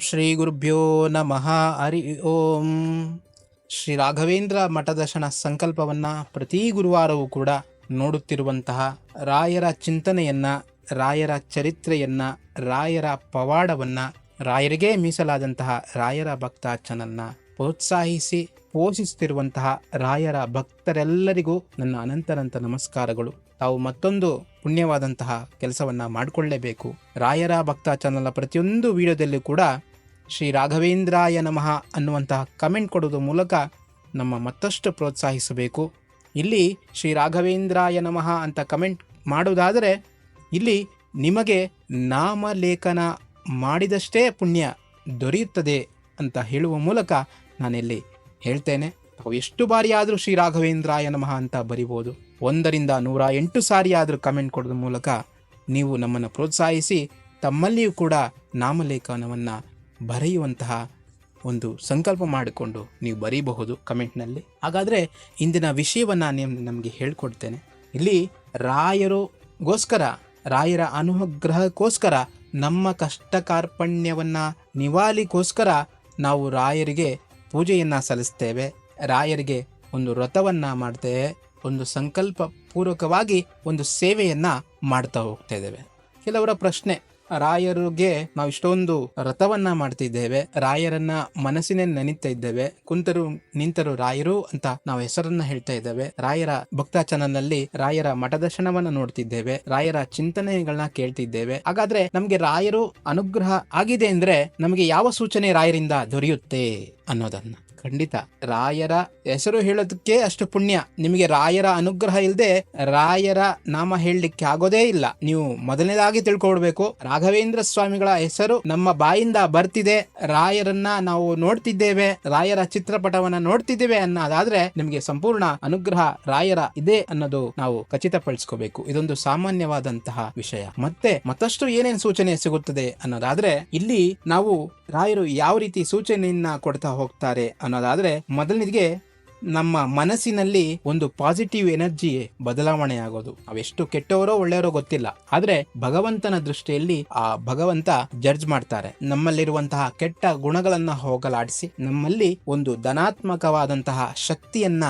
ಶ್ರೀ ಗುರುಭ್ಯೋ ನಮಃ. ಹರಿ ಓಂ. ಶ್ರೀ ರಾಘವೇಂದ್ರ ಮಠದರ್ಶನ ಸಂಕಲ್ಪವನ್ನ ಪ್ರತಿ ಗುರುವಾರವೂ ಕೂಡ ನೋಡುತ್ತಿರುವಂತಹ ರಾಯರ ಚಿಂತನೆಯನ್ನ, ರಾಯರ ಚರಿತ್ರೆಯನ್ನ, ರಾಯರ ಪವಾಡವನ್ನ, ರಾಯರಿಗೆ ಮೀಸಲಾದಂತಹ ರಾಯರ ಭಕ್ತ ಚಾನಲ್ನ ಪ್ರೋತ್ಸಾಹಿಸಿ ಪೋಷಿಸುತ್ತಿರುವಂತಹ ರಾಯರ ಭಕ್ತರೆಲ್ಲರಿಗೂ ನನ್ನ ಅನಂತನಂತ ನಮಸ್ಕಾರಗಳು. ತಾವು ಮತ್ತೊಂದು ಪುಣ್ಯವಾದಂತಹ ಕೆಲಸವನ್ನ ಮಾಡಿಕೊಳ್ಳಲೇಬೇಕು ರಾಯರ ಭಕ್ತ ಚಾನಲ್ನ ಪ್ರತಿಯೊಂದು ವಿಡಿಯೋದಲ್ಲಿ ಕೂಡ ಶ್ರೀ ರಾಘವೇಂದ್ರಾಯ ನಮಃ ಅನ್ನುವಂತಹ ಕಮೆಂಟ್ ಕೊಡೋದ್ರ ಮೂಲಕ ನಮ್ಮ ಮತ್ತಷ್ಟು ಪ್ರೋತ್ಸಾಹಿಸಬೇಕು. ಇಲ್ಲಿ ಶ್ರೀ ರಾಘವೇಂದ್ರಾಯ ನಮಃ ಅಂತ ಕಮೆಂಟ್ ಮಾಡೋದಾದರೆ ಇಲ್ಲಿ ನಿಮಗೆ ನಾಮಲೇಖನ ಮಾಡಿದಷ್ಟೇ ಪುಣ್ಯ ದೊರೆಯುತ್ತದೆ ಅಂತ ಹೇಳುವ ಮೂಲಕ ನಾನಿಲ್ಲಿ ಹೇಳ್ತೇನೆ. ತಾವು ಎಷ್ಟು ಬಾರಿ ಆದರೂ ಶ್ರೀ ರಾಘವೇಂದ್ರಾಯ ನಮಃ ಅಂತ ಬರಿಬೋದು. ಒಂದರಿಂದ ನೂರ ಎಂಟು ಸಾರಿ ಆದರೂ ಕಮೆಂಟ್ ಕೊಡೋದ್ರ ಮೂಲಕ ನೀವು ನಮ್ಮನ್ನು ಪ್ರೋತ್ಸಾಹಿಸಿ ತಮ್ಮಲ್ಲಿಯೂ ಕೂಡ ನಾಮಲೇಖನವನ್ನು ಬರೆಯುವಂತಹ ಒಂದು ಸಂಕಲ್ಪ ಮಾಡಿಕೊಂಡು ನೀವು ಬರೀಬಹುದು ಕಮೆಂಟ್ನಲ್ಲಿ. ಹಾಗಾದರೆ ಇಂದಿನ ವಿಷಯವನ್ನು ನಿಮ್ ನಮಗೆ ಹೇಳ್ಕೊಡ್ತೇನೆ. ಇಲ್ಲಿ ರಾಯರುಗೋಸ್ಕರ, ರಾಯರ ಅನುಗ್ರಹಕ್ಕೋಸ್ಕರ, ನಮ್ಮ ಕಷ್ಟ ಕಾರ್ಪಣ್ಯವನ್ನು ನಿವಾಲಿಗೋಸ್ಕರ ನಾವು ರಾಯರಿಗೆ ಪೂಜೆಯನ್ನು ಸಲ್ಲಿಸ್ತೇವೆ. ರಾಯರಿಗೆ ಒಂದು ವ್ರತವನ್ನು ಮಾಡ್ತೇವೆ ಒಂದು ಸಂಕಲ್ಪ ಪೂರ್ವಕವಾಗಿ ಒಂದು ಸೇವೆಯನ್ನು ಮಾಡ್ತಾ ಹೋಗ್ತಾ ಇದ್ದೇವೆ. ಕೆಲವರ ಪ್ರಶ್ನೆ ರಾಯರಿಗೆ ನಾವು ಇಷ್ಟೊಂದು ರಥವನ್ನ ಮಾಡ್ತಿದ್ದೇವೆ. ರಾಯರನ್ನ ಮನಸ್ಸಿನೇ ನೆನೀತಾ ಇದ್ದೇವೆ. ಕುಂತರು, ನಿಂತರು ರಾಯರು ಅಂತ ನಾವು ಹೆಸರನ್ನ ಹೇಳ್ತಾ ಇದ್ದೇವೆ. ರಾಯರ ಭಕ್ತ ಚಾನಲ್ ರಾಯರ ಮಠದರ್ಶನವನ್ನ ನೋಡ್ತಿದ್ದೇವೆ. ರಾಯರ ಚಿಂತನೆಗಳನ್ನ ಕೇಳ್ತಿದ್ದೇವೆ. ಹಾಗಾದ್ರೆ ನಮ್ಗೆ ರಾಯರು ಅನುಗ್ರಹ ಆಗಿದೆ ಅಂದ್ರೆ ನಮಗೆ ಯಾವ ಸೂಚನೆ ರಾಯರಿಂದ ದೊರೆಯುತ್ತೆ ಅನ್ನೋದನ್ನ. ಖಂಡಿತ. ರಾಯರ ಹೆಸರು ಹೇಳೋದಕ್ಕೆ ಅಷ್ಟು ಪುಣ್ಯ. ನಿಮಗೆ ರಾಯರ ಅನುಗ್ರಹ ಇಲ್ಲದೆ ರಾಯರ ನಾಮ ಹೇಳಲಿಕ್ಕೆ ಆಗೋದೇ ಇಲ್ಲ. ನೀವು ಮೊದಲನೇದಾಗಿ ತಿಳ್ಕೊಳ್ಬೇಕು. ರಾಘವೇಂದ್ರ ಸ್ವಾಮಿಗಳ ಹೆಸರು ನಮ್ಮ ಬಾಯಿಂದ ಬರ್ತಿದೆ. ರಾಯರನ್ನ ನಾವು ನೋಡ್ತಿದ್ದೇವೆ. ರಾಯರ ಚಿತ್ರಪಟವನ್ನ ನೋಡ್ತಿದ್ದೇವೆ ಅನ್ನೋದಾದ್ರೆ ನಿಮಗೆ ಸಂಪೂರ್ಣ ಅನುಗ್ರಹ ರಾಯರ ಇದೆ ಅನ್ನೋದು ನಾವು ಖಚಿತಪಡಿಸ್ಕೋಬೇಕು. ಇದೊಂದು ಸಾಮಾನ್ಯವಾದಂತಹ ವಿಷಯ. ಮತ್ತೆ ಮತ್ತಷ್ಟು ಏನೇನು ಸೂಚನೆ ಸಿಗುತ್ತದೆ ಅನ್ನೋದಾದ್ರೆ ಇಲ್ಲಿ ನಾವು ರಾಯರು ಯಾವ ರೀತಿ ಸೂಚನೆಯನ್ನ ಕೊಡ್ತಾ ಹೋಗ್ತಾರೆ ಅನ್ನೋದಾದ್ರೆ ಮೊದಲನಿಗೆ ನಮ್ಮ ಮನಸ್ಸಿನಲ್ಲಿ ಒಂದು ಪಾಸಿಟಿವ್ ಎನರ್ಜಿ ಬದಲಾವಣೆ ಆಗೋದು ಅವೆಷ್ಟು ಕೆಟ್ಟವರೋ ಒಳ್ಳೆಯವರೋ ಗೊತ್ತಿಲ್ಲ. ಆದ್ರೆ ಭಗವಂತನ ದೃಷ್ಟಿಯಲ್ಲಿ ಆ ಭಗವಂತ ಜಡ್ಜ್ ಮಾಡ್ತಾರೆ. ನಮ್ಮಲ್ಲಿರುವಂತಹ ಕೆಟ್ಟ ಗುಣಗಳನ್ನ ಹೋಗಲಾಡಿಸಿ ನಮ್ಮಲ್ಲಿ ಒಂದು ಧನಾತ್ಮಕವಾದಂತಹ ಶಕ್ತಿಯನ್ನ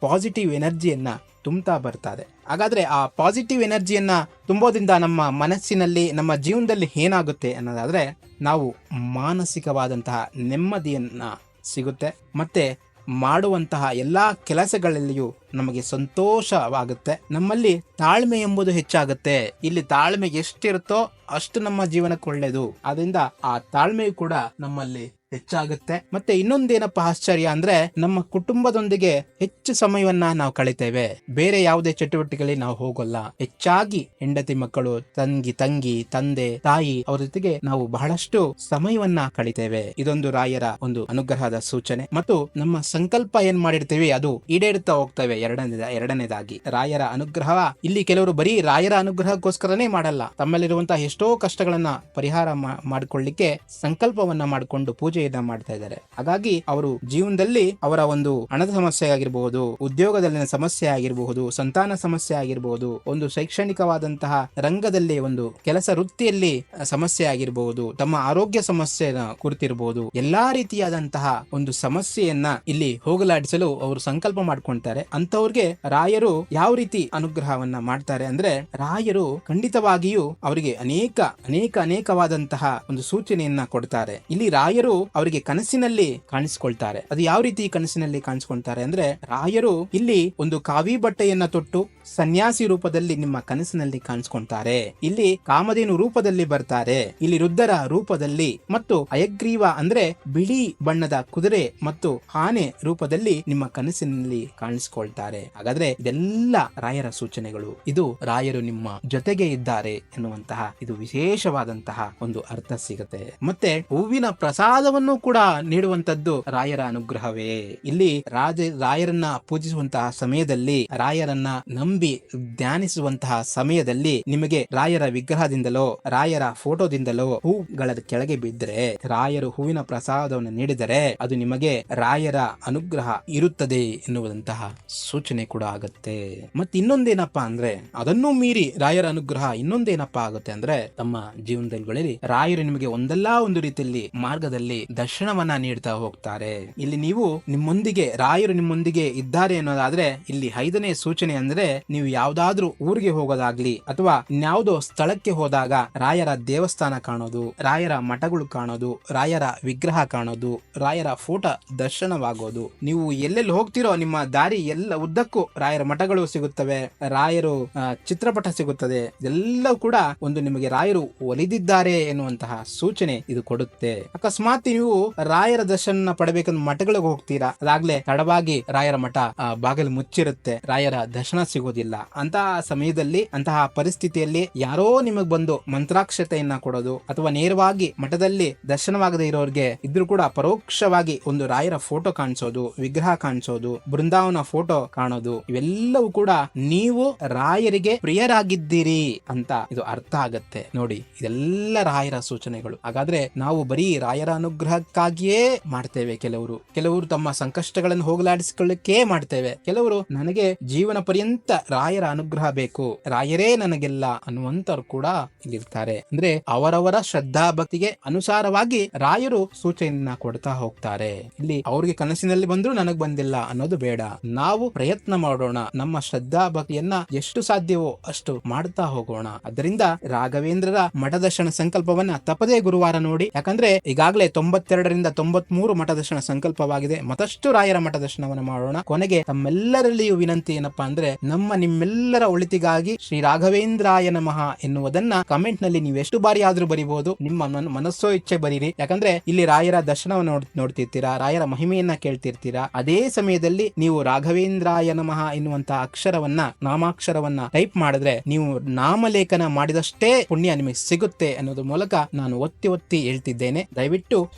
ಪಾಸಿಟಿವ್ ಎನರ್ಜಿಯನ್ನ ತುಂಬ್ತಾ ಬರ್ತಾರೆ ಹಾಗಾದ್ರೆ ಆ ಪಾಸಿಟಿವ್ ಎನರ್ಜಿಯನ್ನ ತುಂಬೋದ್ರಿಂದ ನಮ್ಮ ಮನಸ್ಸಿನಲ್ಲಿ, ನಮ್ಮ ಜೀವನದಲ್ಲಿ ಏನಾಗುತ್ತೆ ಅನ್ನೋದಾದ್ರೆ, ನಾವು ಮಾನಸಿಕವಾದಂತಹ ನೆಮ್ಮದಿಯನ್ನ ಸಿಗುತ್ತೆ. ಮತ್ತೆ ಮಾಡುವಂತಹ ಎಲ್ಲಾ ಕೆಲಸಗಳಲ್ಲಿಯೂ ನಮಗೆ ಸಂತೋಷವಾಗುತ್ತೆ. ನಮ್ಮಲ್ಲಿ ತಾಳ್ಮೆ ಎಂಬುದು ಹೆಚ್ಚಾಗುತ್ತೆ. ಇಲ್ಲಿ ತಾಳ್ಮೆ ಎಷ್ಟಿರುತ್ತೋ ಅಷ್ಟು ನಮ್ಮ ಜೀವನಕ್ಕೆ ಒಳ್ಳೆಯದು. ಅದರಿಂದ ಆ ತಾಳ್ಮೆಯು ಕೂಡ ನಮ್ಮಲ್ಲಿ ಹೆಚ್ಚಾಗುತ್ತೆ. ಮತ್ತೆ ಇನ್ನೊಂದೇನಪ್ಪ ಆಶ್ಚರ್ಯ ಅಂದ್ರೆ, ನಮ್ಮ ಕುಟುಂಬದೊಂದಿಗೆ ಹೆಚ್ಚು ಸಮಯವನ್ನ ನಾವು ಕಳಿತೇವೆ. ಬೇರೆ ಯಾವುದೇ ಚಟುವಟಿಕೆಗಳಿಗೆ ನಾವು ಹೋಗಲ್ಲ. ಹೆಚ್ಚಾಗಿ ಹೆಂಡತಿ ಮಕ್ಕಳು, ತಂಗಿ ತಂಗಿ, ತಂದೆ, ತಾಯಿ, ಅವರ ಜೊತೆಗೆ ನಾವು ಬಹಳಷ್ಟು ಸಮಯವನ್ನ ಕಳಿತೇವೆ. ಇದೊಂದು ರಾಯರ ಒಂದು ಅನುಗ್ರಹದ ಸೂಚನೆ. ಮತ್ತು ನಮ್ಮ ಸಂಕಲ್ಪ ಏನ್ ಮಾಡಿರ್ತೀವಿ, ಅದು ಈಡೇರುತ್ತಾ ಹೋಗ್ತೇವೆ ಎರಡನೇ ಎರಡನೇದಾಗಿ. ರಾಯರ ಅನುಗ್ರಹ, ಇಲ್ಲಿ ಕೆಲವರು ಬರೀ ರಾಯರ ಅನುಗ್ರಹಕ್ಕೋಸ್ಕರನೇ ಮಾಡಲ್ಲ. ತಮ್ಮಲ್ಲಿರುವಂತಹ ಎಷ್ಟೋ ಕಷ್ಟಗಳನ್ನ ಪರಿಹಾರ ಮಾಡಿಕೊಳ್ಳಿಕ್ಕೆ ಸಂಕಲ್ಪವನ್ನ ಮಾಡಿಕೊಂಡು ಪೂಜೆಯನ್ನ ಮಾಡ್ತಾ ಇದ್ದಾರೆ. ಹಾಗಾಗಿ ಅವರು ಜೀವನದಲ್ಲಿ ಅವರ ಒಂದು ಹಣದ ಸಮಸ್ಯೆ ಆಗಿರಬಹುದು, ಉದ್ಯೋಗದಲ್ಲಿನ ಸಮಸ್ಯೆ ಆಗಿರಬಹುದು, ಸಂತಾನ ಸಮಸ್ಯೆ ಆಗಿರಬಹುದು, ಒಂದು ಶೈಕ್ಷಣಿಕವಾದಂತಹ ರಂಗದಲ್ಲಿ ಒಂದು ಕೆಲಸ ವೃತ್ತಿಯಲ್ಲಿ ಸಮಸ್ಯೆ ಆಗಿರಬಹುದು, ತಮ್ಮ ಆರೋಗ್ಯ ಸಮಸ್ಯೆನ ಕುರಿತಿರಬಹುದು, ಎಲ್ಲಾ ರೀತಿಯಾದಂತಹ ಒಂದು ಸಮಸ್ಯೆಯನ್ನ ಇಲ್ಲಿ ಹೋಗಲಾಡಿಸಲು ಅವರು ಸಂಕಲ್ಪ ಮಾಡ್ಕೊಂತಾರೆ. ಅಂತವ್ರಿಗೆ ರಾಯರು ಯಾವ ರೀತಿ ಅನುಗ್ರಹವನ್ನ ಮಾಡ್ತಾರೆ ಅಂದ್ರೆ, ರಾಯರು ಖಂಡಿತವಾಗಿಯೂ ಅವರಿಗೆ ಅನೇಕ ಅನೇಕ, ಅನೇಕವಾದಂತಹ ಒಂದು ಸೂಚನೆಯನ್ನ ಕೊಡ್ತಾರೆ. ಇಲ್ಲಿ ರಾಯರು ಅವರಿಗೆ ಕನಸಿನಲ್ಲಿ ಕಾಣಿಸ್ಕೊಳ್ತಾರೆ. ಅದು ಯಾವ ರೀತಿ ಕನಸಿನಲ್ಲಿ ಕಾಣಿಸ್ಕೊಳ್ತಾರೆ ಅಂದ್ರೆ, ರಾಯರು ಇಲ್ಲಿ ಒಂದು ಕಾವಿ ಬಟ್ಟೆಯನ್ನ ತೊಟ್ಟು ಸನ್ಯಾಸಿ ರೂಪದಲ್ಲಿ ನಿಮ್ಮ ಕನಸಿನಲ್ಲಿ ಕಾಣಿಸ್ಕೊಳ್ತಾರೆ. ಇಲ್ಲಿ ಕಾಮಧೇನು ರೂಪದಲ್ಲಿ ಬರ್ತಾರೆ. ಇಲ್ಲಿ ರುದ್ರರ ರೂಪದಲ್ಲಿ ಮತ್ತು ಅಯಗ್ರೀವ ಅಂದ್ರೆ ಬಿಳಿ ಬಣ್ಣದ ಕುದುರೆ ಮತ್ತು ಆನೆ ರೂಪದಲ್ಲಿ ನಿಮ್ಮ ಕನಸಿನಲ್ಲಿ ಕಾಣಿಸ್ಕೊಳ್ತಾರೆ. ಹಾಗಾದ್ರೆ ಇದೆಲ್ಲ ರಾಯರ ಸೂಚನೆಗಳು. ಇದು ರಾಯರು ನಿಮ್ಮ ಜೊತೆಗೆ ಇದ್ದಾರೆ ಎನ್ನುವಂತಹ, ಇದು ವಿಶೇಷವಾದಂತಹ ಒಂದು ಅರ್ಥ ಸಿಗುತ್ತೆ. ಮತ್ತೆ ಹೂವಿನ ಪ್ರಸಾದವನ್ನು ಎಲ್ಲವನ್ನೂ ಕೂಡ ನೀಡುವಂತದ್ದು ರಾಯರ ಅನುಗ್ರಹವೇ. ಇಲ್ಲಿ ರಾಜ, ರಾಯರನ್ನ ಪೂಜಿಸುವಂತಹ ಸಮಯದಲ್ಲಿ, ರಾಯರನ್ನ ನಂಬಿ ಧ್ಯಾನಿಸುವಂತಹ ಸಮಯದಲ್ಲಿ ನಿಮಗೆ ರಾಯರ ವಿಗ್ರಹದಿಂದಲೋ, ರಾಯರ ಫೋಟೋದಿಂದಲೋ ಹೂಗಳ ಕೆಳಗೆ ಬಿದ್ದರೆ ರಾಯರು ಹೂವಿನ ಪ್ರಸಾದವನ್ನು ನೀಡಿದರೆ ಅದು ನಿಮಗೆ ರಾಯರ ಅನುಗ್ರಹ ಇರುತ್ತದೆ ಎನ್ನುವುದಂತಹ ಸೂಚನೆ ಕೂಡ ಆಗುತ್ತೆ. ಮತ್ತೆ ಇನ್ನೊಂದೇನಪ್ಪಾ ಅಂದ್ರೆ, ಅದನ್ನು ಮೀರಿ ರಾಯರ ಅನುಗ್ರಹ ಇನ್ನೊಂದೇನಪ್ಪಾ ಆಗುತ್ತೆ ಅಂದ್ರೆ, ತಮ್ಮ ಜೀವನದಲ್ಲಿ ರಾಯರು ನಿಮಗೆ ಒಂದಲ್ಲ ಒಂದು ರೀತಿಯಲ್ಲಿ ಮಾರ್ಗದಲ್ಲಿ ದರ್ಶನವನ್ನ ನೀಡ್ತಾ ಹೋಗ್ತಾರೆ. ಇಲ್ಲಿ ನೀವು ನಿಮ್ಮೊಂದಿಗೆ, ರಾಯರು ನಿಮ್ಮೊಂದಿಗೆ ಇದ್ದಾರೆ ಅನ್ನೋದಾದ್ರೆ ಇಲ್ಲಿ ಐದನೇ ಸೂಚನೆ ಅಂದ್ರೆ ನೀವು ಯಾವ್ದಾದ್ರೂ ಊರಿಗೆ ಹೋಗೋದಾಗ್ಲಿ ಅಥವಾ ಇನ್ಯಾವುದೋ ಸ್ಥಳಕ್ಕೆ ಹೋದಾಗ ರಾಯರ ದೇವಸ್ಥಾನ ಕಾಣೋದು, ರಾಯರ ಮಠಗಳು ಕಾಣೋದು, ರಾಯರ ವಿಗ್ರಹ ಕಾಣೋದು, ರಾಯರ ಫೋಟೋ ದರ್ಶನವಾಗೋದು. ನೀವು ಎಲ್ಲೆಲ್ಲಿ ಹೋಗ್ತಿರೋ ನಿಮ್ಮ ದಾರಿ ಎಲ್ಲ ಉದ್ದಕ್ಕೂ ರಾಯರ ಮಠಗಳು ಸಿಗುತ್ತವೆ, ರಾಯರು ಚಿತ್ರಪಟ ಸಿಗುತ್ತದೆ. ಎಲ್ಲವೂ ಕೂಡ ಒಂದು ನಿಮಗೆ ರಾಯರು ಒಲಿದಿದ್ದಾರೆ ಎನ್ನುವಂತಹ ಸೂಚನೆ ಇದು ಕೊಡುತ್ತೆ. ಅಕಸ್ಮಾತ್ ನೀವು ರಾಯರ ದರ್ಶನ ಪಡಬೇಕಂದ್ರೆ ಮಠಗಳಿಗೆ ಹೋಗ್ತೀರಾ? ಅದಾಗ್ಲೇ ತಡವಾಗಿ ರಾಯರ ಮಠ ಬಾಗಿಲು ಮುಚ್ಚಿರುತ್ತೆ. ರಾಯರ ದರ್ಶನ ಸಿಗೋದಿಲ್ಲ. ಅಂತಹ ಸಮಯದಲ್ಲಿ, ಅಂತಹ ಪರಿಸ್ಥಿತಿಯಲ್ಲಿ ಯಾರೋ ನಿಮಗೆ ಬಂದು ಮಂತ್ರಾಕ್ಷತೆಯನ್ನ ಕೊಡೋದು ಅಥವಾ ನೇರವಾಗಿ ಮಠದಲ್ಲಿ ದರ್ಶನವಾಗದೇ ಇರೋರಿಗೆ ಇದ್ರೂ ಕೂಡ ಪರೋಕ್ಷವಾಗಿ ಒಂದು ರಾಯರ ಫೋಟೋ ಕಾಣಿಸೋದು, ವಿಗ್ರಹ ಕಾಣಿಸೋದು, ಬೃಂದಾವನ ಫೋಟೋ ಕಾಣೋದು, ಇವೆಲ್ಲವೂ ಕೂಡ ನೀವು ರಾಯರಿಗೆ ಪ್ರಿಯರಾಗಿದ್ದೀರಿ ಅಂತ ಇದು ಅರ್ಥ ಆಗತ್ತೆ. ನೋಡಿ, ಇದೆಲ್ಲ ರಾಯರ ಸೂಚನೆಗಳು. ಹಾಗಾದ್ರೆ ನಾವು ಬರೀ ರಾಯರ ಅನುಗ್ರಹಕ್ಕಾಗಿಯೇ ಮಾಡ್ತೇವೆ ಕೆಲವರು. ಕೆಲವರು ತಮ್ಮ ಸಂಕಷ್ಟಗಳನ್ನು ಹೋಗಲಾಡಿಸಿಕೊಳ್ಳಿಕ್ಕೇ ಮಾಡ್ತೇವೆ. ಕೆಲವರು ನನಗೆ ಜೀವನ ಪರ್ಯಂತ ರಾಯರ ಅನುಗ್ರಹ ಬೇಕು. ರಾಯರೇ ನನಗೆಲ್ಲ ಅನ್ನುವಂತರು ಕೂಡ ಇಲ್ಲಿರ್ತಾರೆ. ಅಂದ್ರೆ ಅವರವರ ಶ್ರದ್ಧಾ ಭಕ್ತಿಗೆ ಅನುಸಾರವಾಗಿ ರಾಯರು ಸೂಚನೆಯನ್ನ ಕೊಡ್ತಾ ಹೋಗ್ತಾರೆ. ಇಲ್ಲಿ ಅವ್ರಿಗೆ ಕನಸಿನಲ್ಲಿ ಬಂದ್ರು ನನಗ್ ಬಂದಿಲ್ಲ ಅನ್ನೋದು ಬೇಡ. ನಾವು ಪ್ರಯತ್ನ ಮಾಡೋಣ. ನಮ್ಮ ಶ್ರದ್ಧಾ ಭಕ್ತಿಯನ್ನ ಎಷ್ಟು ಸಾಧ್ಯವೋ ಅಷ್ಟು ಮಾಡ್ತಾ ಹೋಗೋಣ. ಅದರಿಂದ ರಾಘವೇಂದ್ರರ ಮಠದರ್ಶನ ಸಂಕಲ್ಪವನ್ನ ತಪ್ಪದೇ ಗುರುವಾರ ನೋಡಿ. ಯಾಕಂದ್ರೆ ಈಗಾಗಲೇ ತೊಂಬತ್ತೆರಡರಿಂದ ತೊಂಬತ್ ಮೂರು ಮಠದರ್ಶನ ಸಂಕಲ್ಪವಾಗಿದೆ. ಮತ್ತಷ್ಟು ರಾಯರ ಮಠದರ್ಶನವನ್ನು ಮಾಡೋಣ. ಕೊನೆಗೆ ತಮ್ಮೆಲ್ಲರಲ್ಲಿಯೂ ವಿನಂತಿ ಏನಪ್ಪಾ ಅಂದ್ರೆ, ನಮ್ಮ ನಿಮ್ಮೆಲ್ಲರ ಒಳಿತಿಗಾಗಿ ಶ್ರೀ ರಾಘವೇಂದ್ರಾಯ ನಮಃ ಎನ್ನುವುದನ್ನ ಕಮೆಂಟ್ನಲ್ಲಿ ನೀವು ಎಷ್ಟು ಬಾರಿ ಆದ್ರೂ ಬರಿಬಹುದು ನಿಮ್ಮ ಮನ- ಮನಸ್ಸೋ ಇಚ್ಛೆ ಬರೀರಿ. ಯಾಕಂದ್ರೆ ಇಲ್ಲಿ ರಾಯರ ದರ್ಶನವನ್ನು ನೋಡ್, ನೋಡ್ತಿರ್ತೀರಾ, ರಾಯರ ಮಹಿಮೆಯನ್ನ ಕೇಳ್ತಿರ್ತೀರಾ. ಅದೇ ಸಮಯದಲ್ಲಿ ನೀವು ರಾಘವೇಂದ್ರಾಯ ನಮಃ ಎನ್ನುವಂತ ಅಕ್ಷರವನ್ನ, ನಾಮಾಕ್ಷರವನ್ನ ಟೈಪ್ ಮಾಡಿದ್ರೆ ನೀವು ನಾಮಲೇಖನ ಮಾಡಿದಷ್ಟೇ ಪುಣ್ಯ ನಿಮಗೆ ಸಿಗುತ್ತೆ ಅನ್ನೋದ್ರ ಮೂಲಕ ನಾನು ಒತ್ತಿ ಒತ್ತಿ ಹೇಳ್ತಿದ್ದೇನೆ. ದಯವಿಟ್ಟು